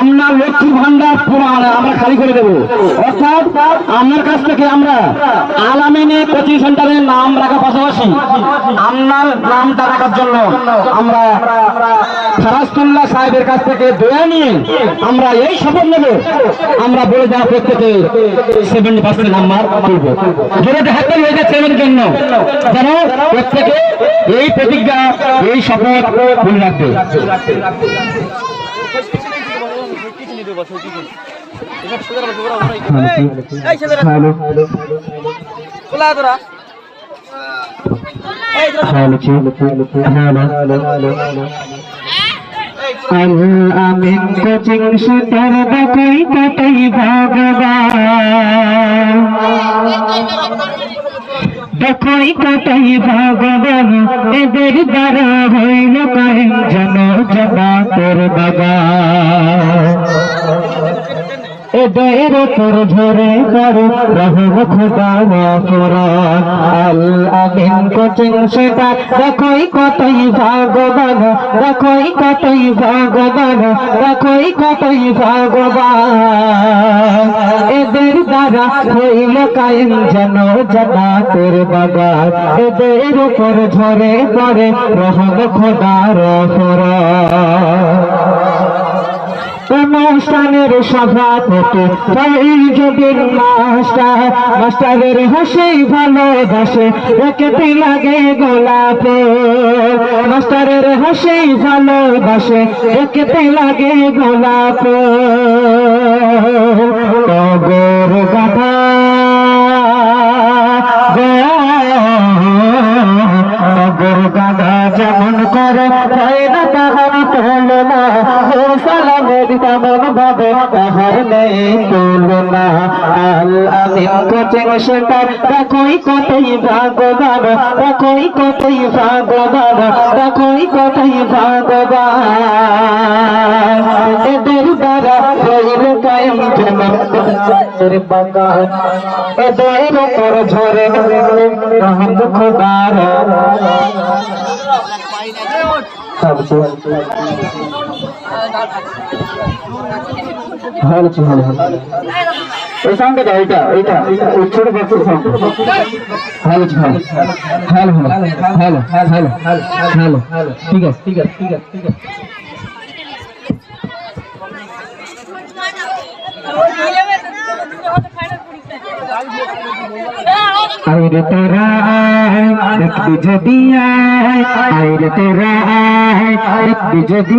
আমরা লক্ষ্মী ভান্ডার প্রমাণ আমরা খালি করে দেবো। অর্থাৎ আপনার কাছ থেকে আমরা আলামিনী কোচিং সেন্টারের নাম রাখার পাশাপাশি আপনার নামটা রাখার জন্য আমরা ফারাজতুল্লাহ সাহেবের কাছ থেকে দয়া নিয়ে আমরা এই শপথ নেব। আমরা বলে দেওয়া প্রত্যেকে সেভেন্টি পার্সেন্ট নাম্বার তুলবো। যেটা হাতে হয়ে যাচ্ছে এর জন্য। যেন প্রত্যেকে এই প্রতিজ্ঞা, এই শপথ মনে রাখবে। আমিন ভগবান এদের দ্বারা হইল কাহিন জমাতের বাগান এদের উপর ঝরে পড়ে রহম খুদা কোরআন আল আমিন কোচিং সেটা দেখোই কতই ভগবান দেখোই কতই ভগবান দেখোই কতই ভগবান এদের দ্বারা হইল কায়েম যেন জান্নাতের বাগান। এদের উপর ঝরে পড়ে রহম খোদার কোরআন অনুষ্ঠানের সভাপতি ফরিজুদ্দিন মাস্টার, মাস্টারের হাসি ভালোবাসে একেতে লাগে গোলাপ? মাস্টারের হাসি ভালোবাসে একেতে লাগে গোলাপ? টগর গাধা টগর গাধা যেমন করে, হয় না তোলে না ও সালামের তেমন ভাবে তাহার নেই তুলনা আল আমিন কোচিং সেন্টার দেখোই কতই ভাগবান দেখোই কতই ভাগবান দেখোই কতই ভাগবান। এদের দ্বারা হইল কায়েম জমাতের বাগান এদের উপর ঝরে রহম খুদার। ভালো ভালো ভালো এই সঙ্গে দাও এটা এটা ওই ছোট বাচ্চার সঙ্গে ভালো ভালো ভালো ভালো ভালো ভালো ভালো ঠিক আছে ঠিক আছে ঠিক আছে ঠিক আছে। আইরে তোরা দেখবি যদি আইরে তোরা দেখবি যদি